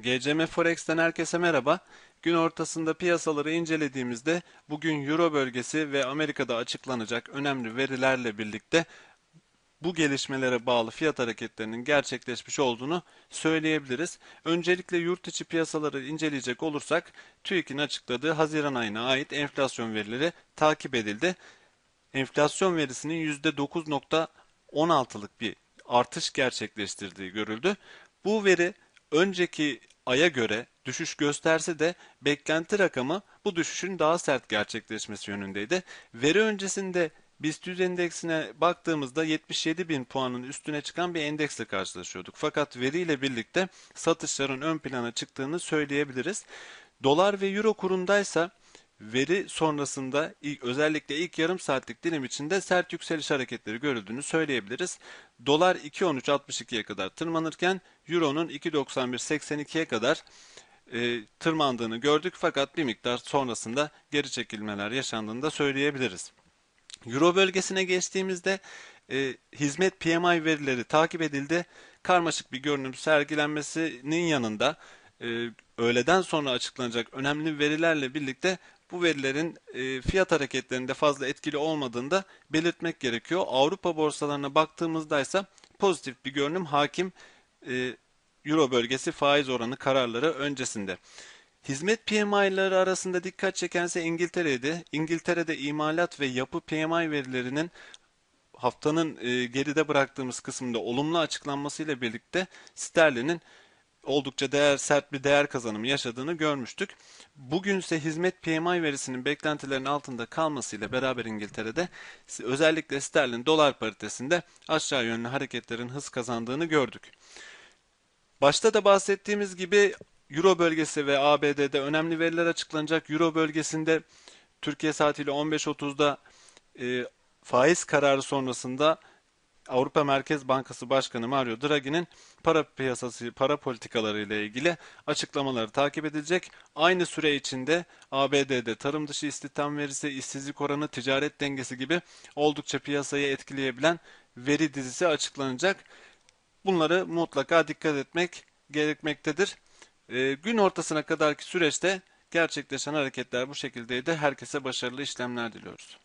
GCM Forex'ten herkese merhaba. Gün ortasında piyasaları incelediğimizde bugün Euro bölgesi ve Amerika'da açıklanacak önemli verilerle birlikte bu gelişmelere bağlı fiyat hareketlerinin gerçekleşmiş olduğunu söyleyebiliriz. Öncelikle yurt içi piyasaları inceleyecek olursak TÜİK'in açıkladığı Haziran ayına ait enflasyon verileri takip edildi. Enflasyon verisinin %9.16'lık bir artış gerçekleştirdiği görüldü. Bu veri önceki aya göre düşüş gösterse de beklenti rakamı bu düşüşün daha sert gerçekleşmesi yönündeydi. Veri öncesinde BIST 100 endeksine baktığımızda 77 bin puanın üstüne çıkan bir endeksle karşılaşıyorduk. Fakat veriyle birlikte satışların ön plana çıktığını söyleyebiliriz. Dolar ve euro kurundaysa veri sonrasında ilk, özellikle ilk yarım saatlik dilim içinde sert yükseliş hareketleri görüldüğünü söyleyebiliriz. Dolar 2.13.62'ye kadar tırmanırken Euro'nun 2.91.82'ye kadar e, tırmandığını gördük fakat bir miktar sonrasında geri çekilmeler yaşandığını da söyleyebiliriz. Euro bölgesine geçtiğimizde e, hizmet PMI verileri takip edildi. Karmaşık bir görünüm sergilenmesinin yanında e, öğleden sonra açıklanacak önemli verilerle birlikte bu verilerin e, fiyat hareketlerinde fazla etkili olmadığını da belirtmek gerekiyor. Avrupa borsalarına baktığımızda ise pozitif bir görünüm hakim e, Euro bölgesi faiz oranı kararları öncesinde. Hizmet PMI'ları arasında dikkat çekense İngiltere'de. İngiltere'de imalat ve yapı PMI verilerinin haftanın e, geride bıraktığımız kısmında olumlu açıklanmasıyla birlikte sterlinin oldukça değer sert bir değer kazanımı yaşadığını görmüştük. Bugünse hizmet PMI verisinin beklentilerin altında kalmasıyla beraber İngiltere'de özellikle sterlin dolar paritesinde aşağı yönlü hareketlerin hız kazandığını gördük. Başta da bahsettiğimiz gibi Euro bölgesi ve ABD'de önemli veriler açıklanacak. Euro bölgesinde Türkiye saatiyle 15.30'da e, faiz kararı sonrasında Avrupa Merkez Bankası Başkanı Mario Draghi'nin para piyasası, para politikaları ile ilgili açıklamaları takip edilecek. Aynı süre içinde ABD'de tarım dışı istihdam verisi, işsizlik oranı, ticaret dengesi gibi oldukça piyasayı etkileyebilen veri dizisi açıklanacak. Bunları mutlaka dikkat etmek gerekmektedir. E, gün ortasına kadarki süreçte gerçekleşen hareketler bu şekildeydi. Herkese başarılı işlemler diliyoruz.